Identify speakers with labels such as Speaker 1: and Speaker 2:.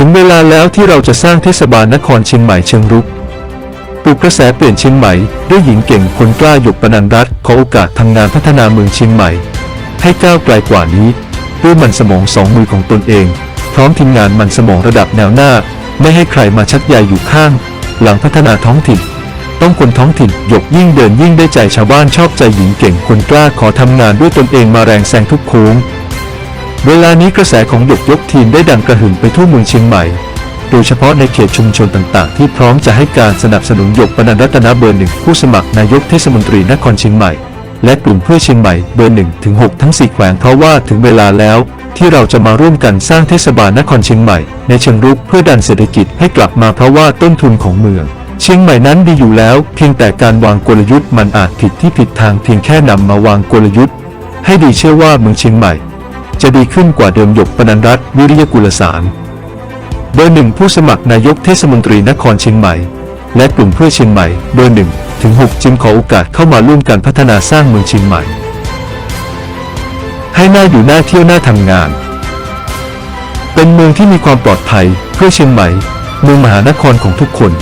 Speaker 1: ถึงเวลาแล้วที่เราจะสร้างเทศบาลนครเชียงใหม่เชิงรุกปลุกกระแสเปลี่ยนเชียงใหม่ด้วยหญิงเก่งคนกล้าหยกปนันรัตขอโอกาสทำงานพัฒนาเมืองเชียงใหม่ ให้ก้าวไกลกว่านี้ด้วยมันสมองสองมือของตนเอง พร้อมทีมงานมันสมองระดับแนวหน้า ไม่ให้ใครมาชักใยอยู่ข้าง หลังพัฒนาท้องถิ่น ต้องคนท้องถิ่นหยกยิ่งเดินยิ่งได้ใจชาวบ้านชอบใจหญิงเก่งคนกล้าขอทำงานด้วยตนเองมาแรงแซงทุกโค้ง เวลานี้กระแสของหยกยกทีมได้ดังกระหึ่มไปทั่วเมืองเชียงใหม่ โดยเฉพาะในเขตชุมชนต่างๆ ที่พร้อมจะให้การสนับสนุนหยกปนันรัตนเบอร์หนึ่งผู้สมัครนายกเทศมนตรีนครเชียงใหม่ และกลุ่มเพื่อเชียงใหม่เบอร์หนึ่งถึงหกทั้งสี่แขวงเพราะว่าถึงเวลาแล้ว ที่เราจะมาร่วมกันสร้างเทศบาลนครเชียงใหม่ ในเชิงรุกเพื่อดันเศรษฐกิจให้กลับมาเพราะว่าต้นทุนของเมืองเชียงใหม่นั้นดีอยู่แล้ว เพียงแต่การวางกลยุทธ์มันอาจผิดที่ผิดทางเพียงแค่นำมาวางกลยุทธ์ ให้ดีเชื่อว่าเมืองเชียงใหม่ จะดีขึ้นกว่าเดิมหยกปนันรัตวิริยกุลสาร เบอร์หนึ่งผู้สมัครนายกเทศมนตรีนครเชียงใหม่ และกลุ่มเพื่อเชียงใหม่ เบอร์หนึ่งถึงหกจึงขอโอกาสเข้ามาร่วมกันพัฒนาสร้างเมืองเชียงใหม่ ให้น่าอยู่น่าเที่ยวน่าทำงาน เป็นเมืองที่มีความปลอดภัยเพื่อเชียงใหม่ เมืองมหานครของทุกคน